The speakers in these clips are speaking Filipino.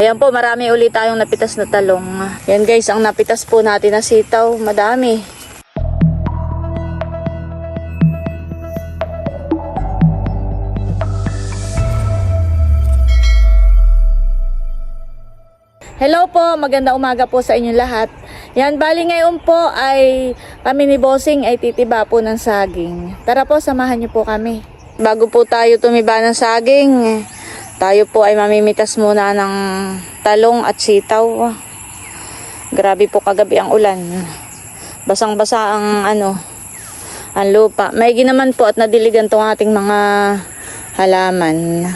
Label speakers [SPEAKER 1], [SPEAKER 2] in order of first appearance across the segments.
[SPEAKER 1] Ayan po, marami ulit tayong napitas na talong. Yan guys, ang napitas po natin na sitaw, madami. Hello po, maganda umaga po sa inyong lahat. Yan, bali ngayon po ay kami ni Bossing ay titiba po ng saging. Tara po, samahan niyo po kami. Bago po tayo tumiba ng saging, tayo po ay mamimitas muna ng talong at sitaw. Grabe po kagabi ang ulan. Basang-basa ang ano, ang lupa. May naman po at nadiligan tong ating mga halaman.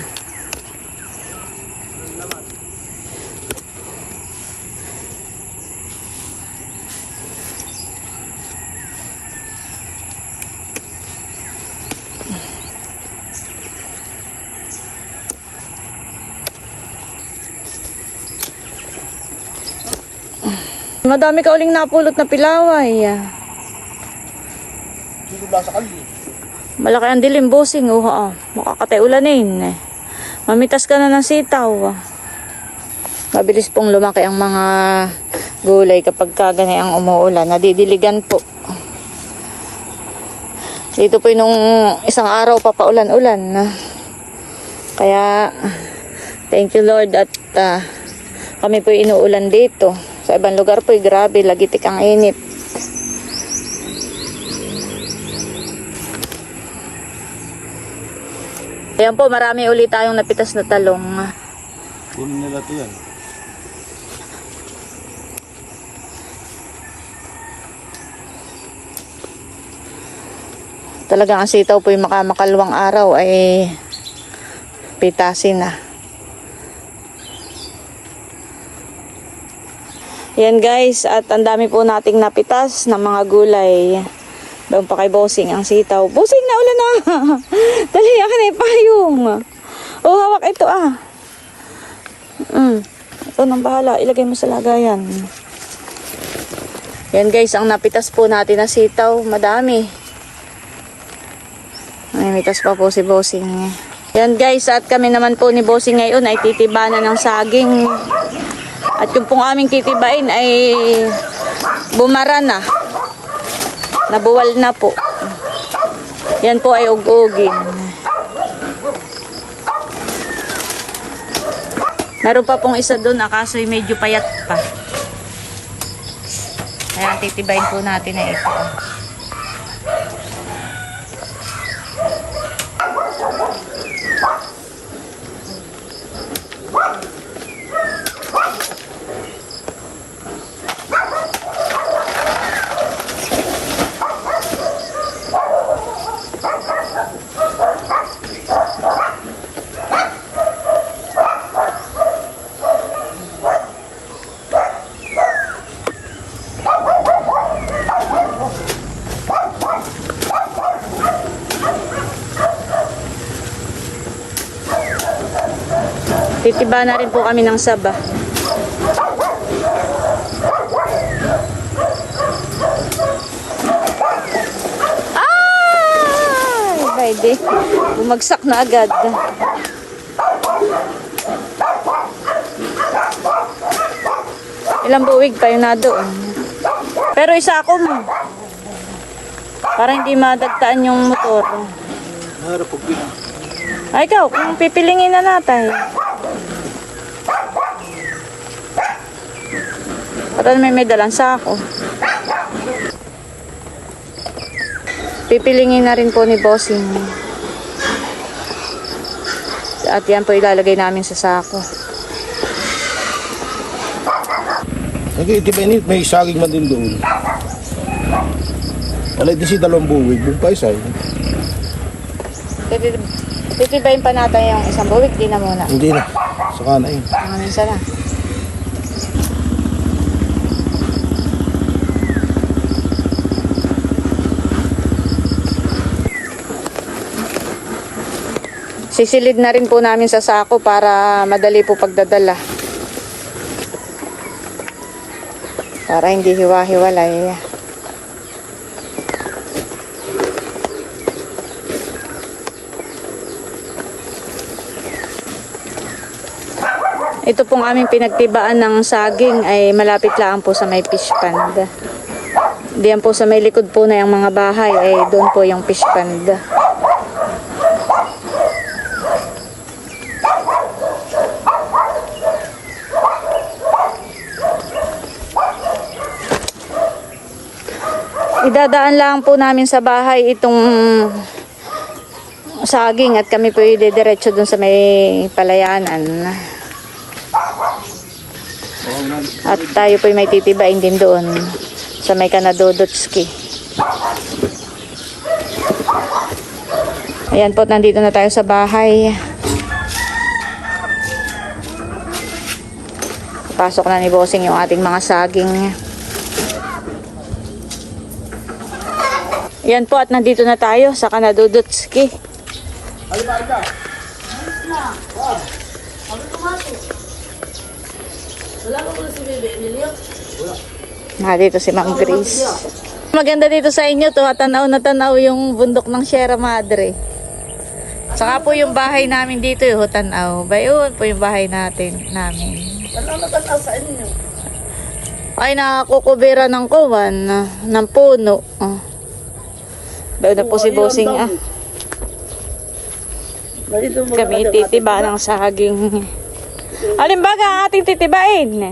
[SPEAKER 1] Madami ka uling napulot na pilaway.
[SPEAKER 2] Ba sa?
[SPEAKER 1] Malaki ang dilim, bossing. Oh, oh. Makakatay ulanin. Eh. Mamitas ka na ng sitaw. Mabilis pong lumaki ang mga gulay kapag kaganay ang umuulan. Nadidiligan po. Dito po nung isang araw papaulan-ulan. Kaya, thank you Lord at ah, kami po inuulan dito. Sa ibang lugar po, grabe, lagitik ang init. Ayan po, marami ulit tayong napitas na talong.
[SPEAKER 2] Kunin nila to yan.
[SPEAKER 1] Talagang ang sitaw po yung makamakalwang araw ay pitasin na. Yan guys, at ang dami po nating napitas ng mga gulay. Doon pa kay Bossing ang sitaw. Bossing na ulan na! Dali, akin yung payong. Oh, hawak ito ah. Mm. Ito nang bahala, ilagay mo sa lagayan. Yan guys, ang napitas po natin na sitaw, madami. Ay, mitas pa po si Bossing. Yan guys, at kami naman po ni Bossing ngayon ay titibanan ng saging. At yung pong aming titibain ay bumara na. Nabuwal na po. Yan po ay ug-ugin. Meron pa pong isa doon, akaso ay medyo payat pa. Ayan, titibayin po natin na ito. Titiba na rin po kami ng saba. Ay! Pwede. Bumagsak na agad. Ilang buwig pa yun na doon. Pero isa ako mo. Para hindi madagtaan yung motor.
[SPEAKER 2] Harap.
[SPEAKER 1] Ay, ikaw, kung pipilingin na natin. Para may may dalang sako. Pipilingin na rin po ni Bossing. At yan po ilalagay namin sa sako.
[SPEAKER 2] Nag-iitip ini, may saging man din doon. Alay din si dalawang buwig, buong pa isa. eh.
[SPEAKER 1] Titib- Titibayin pa natin yung isang buwik. Di na muna.
[SPEAKER 2] Hindi na. Saka na yun.
[SPEAKER 1] Mga minsan na. Sisilid na rin po namin sa sako para madali po pagdadala. Para hindi hiwa-hiwalay. Ito pong aming pinagtibaan ng saging ay malapit lang po sa may fish pond. Diyan po sa may likod po na yung mga bahay ay doon po yung fish pond. Idadaan lang po namin sa bahay itong saging at kami po diretso doon sa may palayanan. At tayo po may titibain din doon sa may Kanadodotski. Ayan po, nandito na tayo sa bahay. Pasok na ni Bossing yung ating mga saging. Ayan po at nandito na tayo sa Kanadodotski. Ah, dito si Ma'am Grace. Maganda dito sa inyo to, tanaw na tanaw yung bundok ng Sierra Madre. Saka po yung bahay namin dito, yung tanaw. Ba yun po yung bahay natin, namin.
[SPEAKER 3] Ano na tanaw sa inyo?
[SPEAKER 1] Ay, nakakukubera ng kuwan, ah, ng puno. Oh. Doon na po si Bossing, ah.
[SPEAKER 3] Dito mo
[SPEAKER 1] Kami titiba ng saging. Alimbaga ang ating titibain.
[SPEAKER 2] Na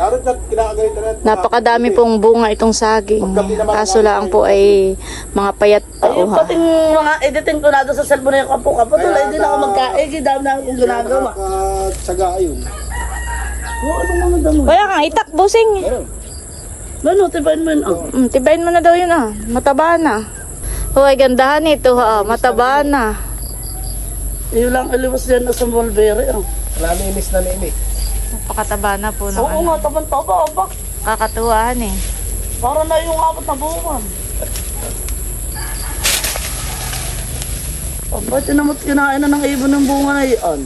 [SPEAKER 2] na.
[SPEAKER 1] Napakadami pong bunga itong saging. Kaso lang po ay mga payat pa.
[SPEAKER 3] Ay, yung pating mga editing ko na doon sa cellphone na yung kapo-kapo. Tuloy din ako magkain. Hindi dami na akong ginagawa.
[SPEAKER 2] Nakatsaga yun.
[SPEAKER 3] Oo, ano mga damo?
[SPEAKER 1] Kaya nga, itak, Bossing.
[SPEAKER 3] Ano, tibayin mo yun. Oh.
[SPEAKER 1] Mm, tibayin mo na daw yun ah. Mataba na. Huwag gandahan ito ha. Mataba na.
[SPEAKER 3] Iyo lang iliwas yan na sa mulberry. Oh.
[SPEAKER 2] Wala na inis na nini.
[SPEAKER 1] Napakataba na po ng
[SPEAKER 3] Oo
[SPEAKER 1] ano.
[SPEAKER 3] nga, taban-taba. Aba,
[SPEAKER 1] Kakatuwahan eh.
[SPEAKER 3] para na yung apat na buwan. Aba, tinamot kinain na ng ibon ng bunga na iyan.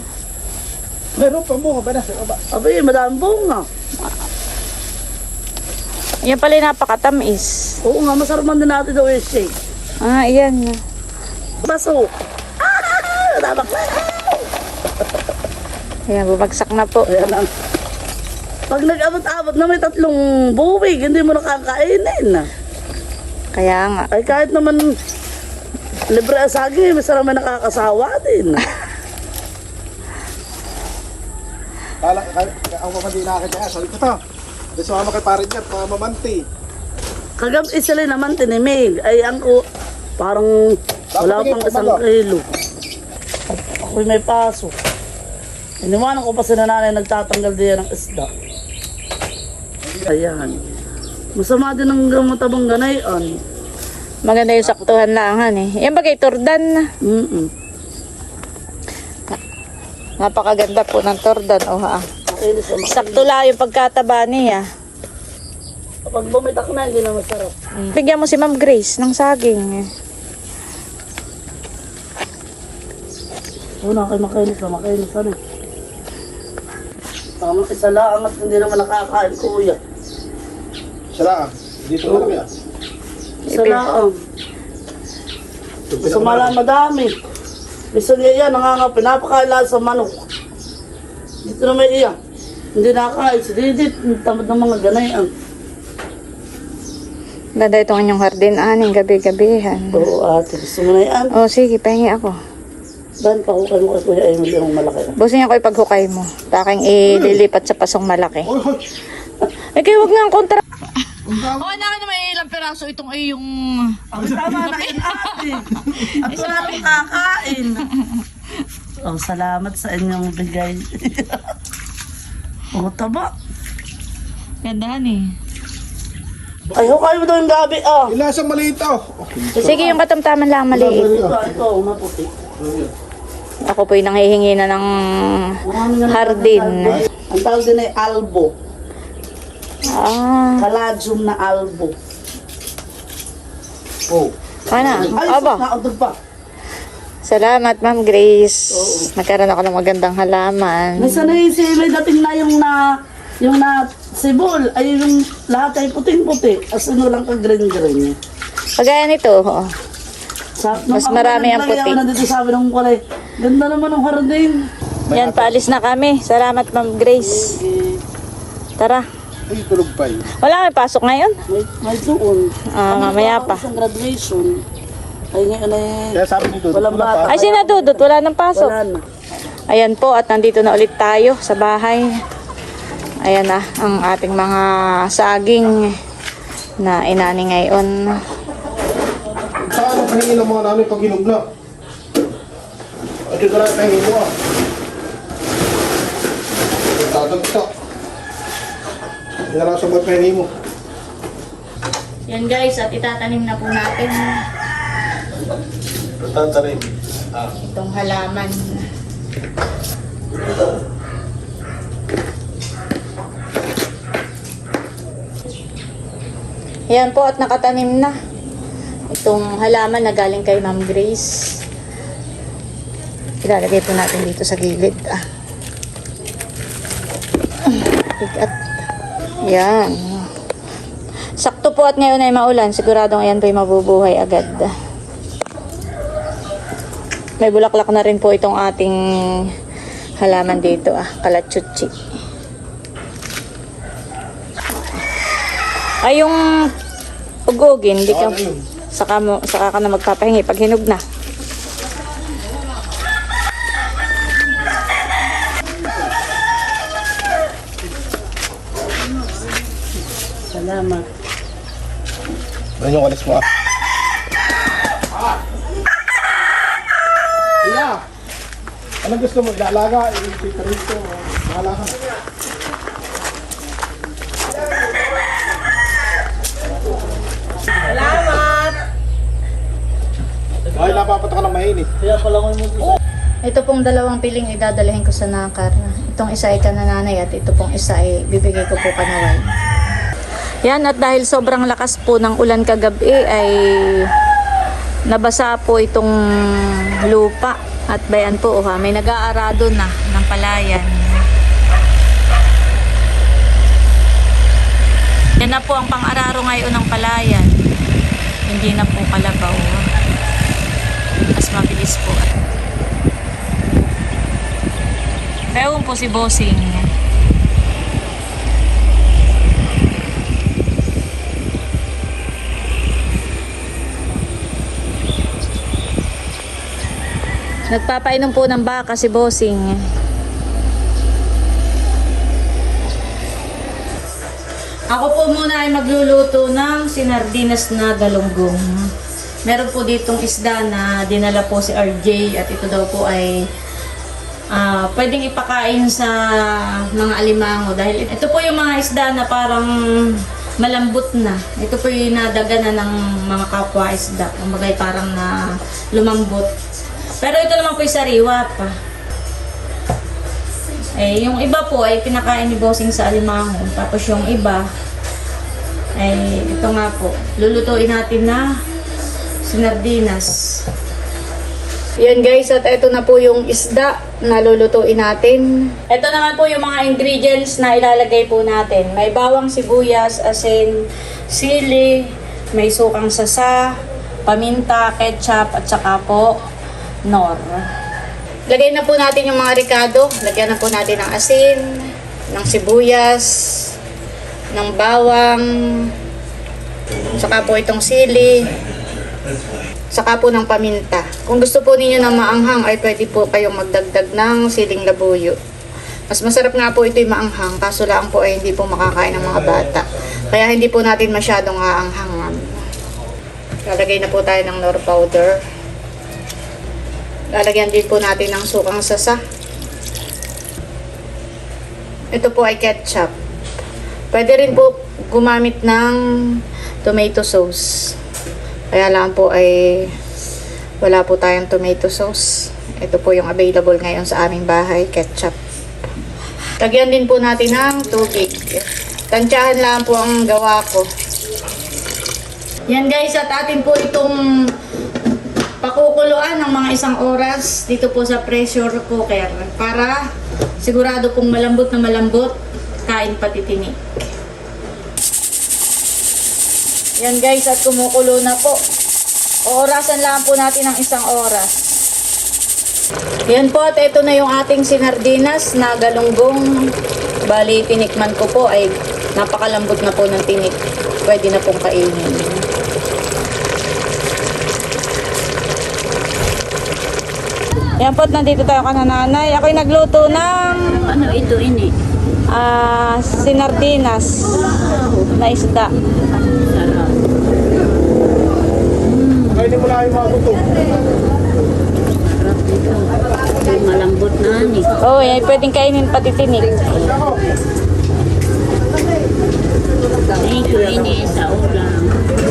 [SPEAKER 2] Meron pa mo, ba na? Ba?
[SPEAKER 3] Aba, madaming bunga.
[SPEAKER 1] Yan pala yung napakatamis.
[SPEAKER 3] Oo nga, masarap man din natin daw yung shake.
[SPEAKER 1] Ah, iyan.
[SPEAKER 3] Baso. Ah! Tabak na.
[SPEAKER 1] Ayan, bumagsak na po.
[SPEAKER 3] Ayan lang. Pag nag-abot-abot na may tatlong buwig, hindi mo nakakainin.
[SPEAKER 1] Kaya nga.
[SPEAKER 3] Ay kahit naman libre asagi, masarap may nakakasawa din.
[SPEAKER 2] Kala, kala, ang mamandi na akin niya. Sabi ko to. Gusto mo kay parin niya, mga mamanti.
[SPEAKER 3] Kagab sila naman tinimig. Ay ang ko, parang wala pang isang
[SPEAKER 2] pa ba?
[SPEAKER 3] kilo. Ako'y may paso. Iniwanan ko pa si nanay nagtatanggal diyan ng isda. Ayan. Masama din ang matabang ganayon.
[SPEAKER 1] Maganda yung saktuhan lang han eh. Yan bagay tordan na.
[SPEAKER 3] Mm-mm.
[SPEAKER 1] Napakaganda po ng tordan. Oh, ha. Sakto lang yung pagkataba niya.
[SPEAKER 3] Pag bumitak na, hindi na masarap.
[SPEAKER 1] Bigyan mo si Ma'am Grace ng saging.
[SPEAKER 3] Una kay makinis na makinis na rin. Tama isa lang at hindi naman nakakain kuya.
[SPEAKER 2] Sala, dito na kami ah.
[SPEAKER 3] Isa lang. Gusto malang madami. Gusto niya yan, nanganga, pinapakain lahat sa manok. Dito na may iya. Hindi nakakain. Si Didit, tamad ng mga ganayan.
[SPEAKER 1] Ganda itong inyong hardin aning gabi-gabihan.
[SPEAKER 3] Oo ate, gusto mo na yan.
[SPEAKER 1] Oh, sige, pahingi ako.
[SPEAKER 3] Dahil pakukay mo kay Kuya Emil yung malaki.
[SPEAKER 1] Busin ako ipaghukay mo. Taking ililipat sa pasong malaki.
[SPEAKER 2] Oy, hoy!
[SPEAKER 1] Eh, kaya huwag nga ang kontra. Oo, oh, na naman ilang peraso itong ay yung...
[SPEAKER 3] Ang tama na yun ate. At wala nang kakain. Oh, salamat sa inyong bigay. oh, taba.
[SPEAKER 1] Gandahan eh.
[SPEAKER 3] Ay, hukay mo daw yung gabi, ah.
[SPEAKER 2] Ilasang maliit oh.
[SPEAKER 1] Sige, yung katamtaman lang maliit.
[SPEAKER 3] Ito, ito, maputi.
[SPEAKER 1] Ako po'y nanghihingi na ng hardin.
[SPEAKER 3] Ang tawag din ay albo.
[SPEAKER 1] Ah,
[SPEAKER 3] Kaladium na albo.
[SPEAKER 2] Oh.
[SPEAKER 1] ano?
[SPEAKER 3] Ay,
[SPEAKER 1] Aba,
[SPEAKER 3] naudog pa.
[SPEAKER 1] Salamat Ma'am Grace. Nagkaroon ako ng magandang halaman.
[SPEAKER 3] Nasa na yung si, may dating na yung na, yung na sibol, ay yung lahat ay puting-puti. As ano lang ka green-green.
[SPEAKER 1] Kagaya nito, oh.
[SPEAKER 3] Sa, nung
[SPEAKER 1] Mas
[SPEAKER 3] ako
[SPEAKER 1] marami ang puti.
[SPEAKER 3] Ako nandito sabi ng kulay, ganda naman ng hardin.
[SPEAKER 1] Yan, paalis na kami. Salamat, Ma'am Grace. Tara.
[SPEAKER 2] Ay, tulog pa yun.
[SPEAKER 1] Wala kami pasok ngayon.
[SPEAKER 3] may, may doon.
[SPEAKER 1] Ah, mamaya pa.
[SPEAKER 3] Sa graduation. Ay ngayon ay
[SPEAKER 2] Kaya sabi ni Dudut,
[SPEAKER 3] Walang
[SPEAKER 2] wala
[SPEAKER 3] bata.
[SPEAKER 1] Ay, sinadudot. Wala nang pasok.
[SPEAKER 3] wala na.
[SPEAKER 1] Ayan po, at nandito na ulit tayo sa bahay. Ayan na, ang ating mga saging na inani ngayon.
[SPEAKER 2] Saan ang pahingin ng mga namin pag hinog na? At yung lahat pahingin mo ah. Tatagtak. Hindi na lang sa mga pahingin mo.
[SPEAKER 1] Yan guys, at itatanim na po natin
[SPEAKER 2] Tatarin.
[SPEAKER 1] itong halaman. Yan po at nakatanim na. Itong halaman na galing kay Ma'am Grace. Ilalagay po natin dito sa gilid. Ah. Bigat. Yan. Sakto po at ngayon ay maulan. Siguradong ayan po ay mabubuhay agad. May bulaklak na rin po itong ating halaman dito ah, kalachuchi. Ay yung ugugin, di ka, saka, mo, saka ka na magpapahingi pag hinog na.
[SPEAKER 3] Salamat.
[SPEAKER 2] Ano yung alis mo ah? Anong gusto mo? Ilaalaga? Ilipit rito? Bahala ka. Salamat! Ay, napapata ka ng mainit.
[SPEAKER 3] Kaya pala ko mo
[SPEAKER 1] Ito pong dalawang piling idadalahin ko sa nakar. Itong isa ay kanananay at ito pong isa ay bibigay ko po kanaway. Yan at dahil sobrang lakas po ng ulan kagabi ay nabasa po itong lupa at bayan po oh, ha, may nag-aarado na ng palayan. Yan na po ang pang-araro ngayon ng palayan. Hindi na po kalabaw. Mas mabilis po. Ewan po si Bossing. Nagpapainom po ng baka si Bossing. Ako po muna ay magluluto ng sinardinas na galunggong. Meron po ditong isda na dinala po si RJ at ito daw po ay ah, pwedeng ipakain sa mga alimango dahil ito po yung mga isda na parang malambot na. Ito po yung nadagana ng mga kapwa isda. Kumbaga parang na lumambot. Pero ito naman po yung sariwa pa. Eh, yung iba po ay pinakain ni Bossing sa alimango. Tapos yung iba ay ito nga po. Lulutuin natin na sinardinas. Yan guys, at ito na po yung isda na lulutuin natin. Ito naman po yung mga ingredients na ilalagay po natin. May bawang sibuyas, asin, sili, may sukang sasa, paminta, ketchup, at saka po nor. Lagay na po natin yung mga ricado. Lagyan na po natin ng asin, ng sibuyas, ng bawang, saka po itong sili, saka po ng paminta. Kung gusto po ninyo na maanghang ay pwede po kayong magdagdag ng siling labuyo. Mas masarap nga po ito yung maanghang, kaso lang po ay hindi po makakain ng mga bata. Kaya hindi po natin masyadong aanghangan. Lalagay na po tayo ng nor powder. Lalagyan din po natin ng sukang sasa. Ito po ay ketchup. Pwede rin po gumamit ng tomato sauce. Kaya lang po ay wala po tayong tomato sauce. Ito po yung available ngayon sa aming bahay, ketchup. Lagyan din po natin ng tubig. Tansyahan lang po ang gawa ko. Yan guys, at atin po itong pakukuluan ng mga isang oras dito po sa pressure cooker para sigurado pong malambot na malambot, kain pati tinik. Yan guys, at kumukulo na po. Orasan lang po natin ng isang oras. Yan po at ito na yung ating sinardinas na galunggong. Bali, tinikman ko po ay napakalambot na po ng tinik. Pwede na pong kainin. Yan po nandito tayo kanananay. Ako'y nagluto ng
[SPEAKER 3] Ano ito ini?
[SPEAKER 1] ah, sinardinas na isda.
[SPEAKER 3] Sarap.
[SPEAKER 2] Hindi mo na yung mga gusto.
[SPEAKER 3] Sarap dito. Yung malambot na ni.
[SPEAKER 1] Oo, oh, yan, pwedeng kainin pati tinik.
[SPEAKER 3] Thank you ini sa ulam.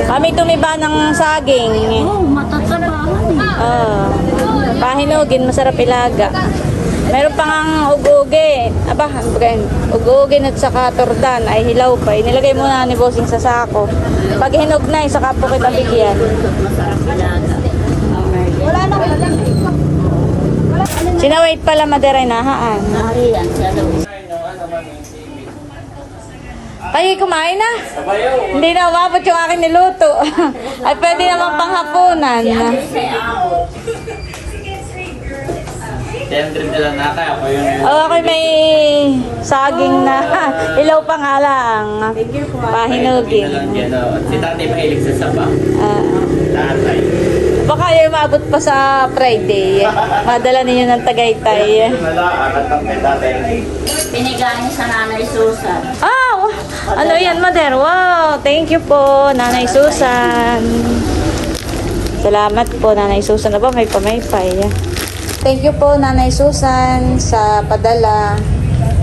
[SPEAKER 1] Kami tumiba ng saging.
[SPEAKER 3] Oh, matatabahan ni.
[SPEAKER 1] Oh, pahinugin, masarap ilaga. Meron pang ang ugugi. Aba? Ugugin at saka tordan ay hilaw pa. Inilagay muna ni Bossing sa sako. Pag hinog na, saka po kita bigyan.
[SPEAKER 3] Wala na, wala na.
[SPEAKER 1] Sinawait pala.
[SPEAKER 3] Nariyan siya daw.
[SPEAKER 1] Kayo kumain na? Hindi na umabot yung aking niluto. ay pwede naman panghapunan.
[SPEAKER 4] Siyempre nila na kaya ako yun.
[SPEAKER 1] Oh, ako may saging na ilaw pa nga lang. Pahinugin.
[SPEAKER 4] At si tatay mahilig sa saba.
[SPEAKER 1] Ah,
[SPEAKER 4] Tatay.
[SPEAKER 1] baka yung maabot pa sa Friday. Madala ninyo ng Tagaytay.
[SPEAKER 4] Wala, akat ang kay tatay.
[SPEAKER 3] Pinigain sa nanay Susan.
[SPEAKER 1] Ah, wa- ano yan, Mother? Wow, thank you po, Nanay Susan. Salamat po, Nanay Susan. Aba, may pamaypay. Thank you po, Nanay Susan, sa padala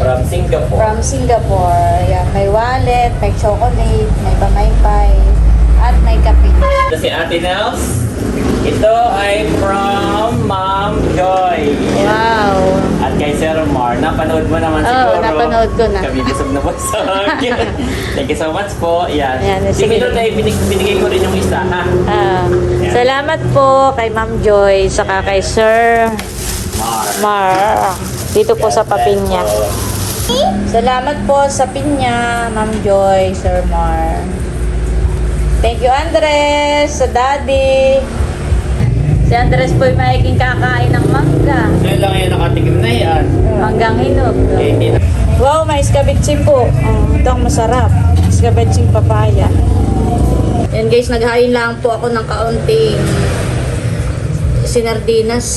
[SPEAKER 4] From Singapore.
[SPEAKER 1] from Singapore. Yan, may wallet, may chocolate, may pamaypay, at may kape.
[SPEAKER 4] Ito si Ate Nels. Ito ay from Ma'am Joy.
[SPEAKER 1] Wow.
[SPEAKER 4] Kay Sir Mar, napanood mo naman
[SPEAKER 1] Oo,
[SPEAKER 4] siguro.
[SPEAKER 1] napanood ko na.
[SPEAKER 4] Kami busog na busog. Thank you so much po. Yan.
[SPEAKER 1] Yan,
[SPEAKER 4] si
[SPEAKER 1] sige.
[SPEAKER 4] Milot ay binig, binigay ko rin yung isa, ha?
[SPEAKER 1] Ah, salamat po kay Ma'am Joy, saka kay Sir
[SPEAKER 4] Mar.
[SPEAKER 1] Mar. Dito po sa Papinya. Salamat po sa pinya, Ma'am Joy, Sir Mar. Thank you, Andres, sa daddy. Si Andres po ay mahiking kakain ng mangga.
[SPEAKER 4] Ngayon lang yan nakatikim na yan.
[SPEAKER 1] Manggang hinog.
[SPEAKER 4] Eh, hindi na.
[SPEAKER 1] Wow, may iskabitsin po. Oh, ito ang masarap. Iskabitsin papaya. Yan guys, naghain lang po ako ng kaunting sinardinas.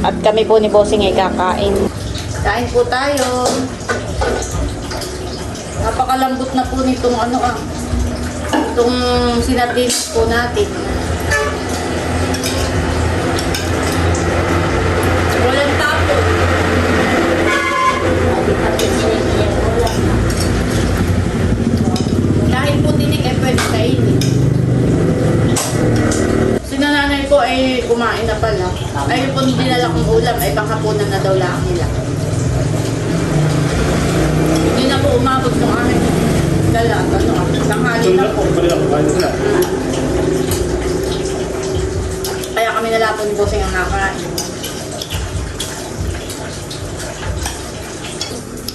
[SPEAKER 1] At kami po ni Bossing ay kakain. Kain po tayo. Napakalambot na po nitong ano ah. Itong sinardinas po natin. Walang tapo. Dahil po tinik ay pwede kainin. Si ko ay kumain na pala. Ay po dinala kong ulam ay panghapunan na daw lang nila. Hindi na po umabot ng aking dala. Ano, tanghali na po. Kaya kami nala po ni Bossing ang nakain.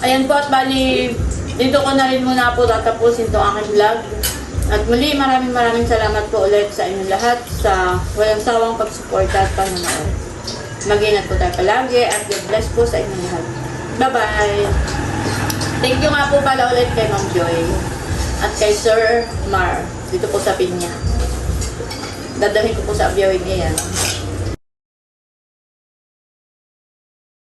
[SPEAKER 1] Ayan po at bali, dito ko na rin muna po tatapusin itong aking vlog. At muli maraming maraming salamat po ulit sa inyong lahat sa walang sawang pagsuporta at panonood. Mag-ingat po tayo palagi at God bless po sa inyong lahat. Bye-bye! Thank you nga po pala ulit kay Ma'am Joy at kay Sir Mar dito po sa Pinya. Dadalhin ko po sa abiyawin niya yan.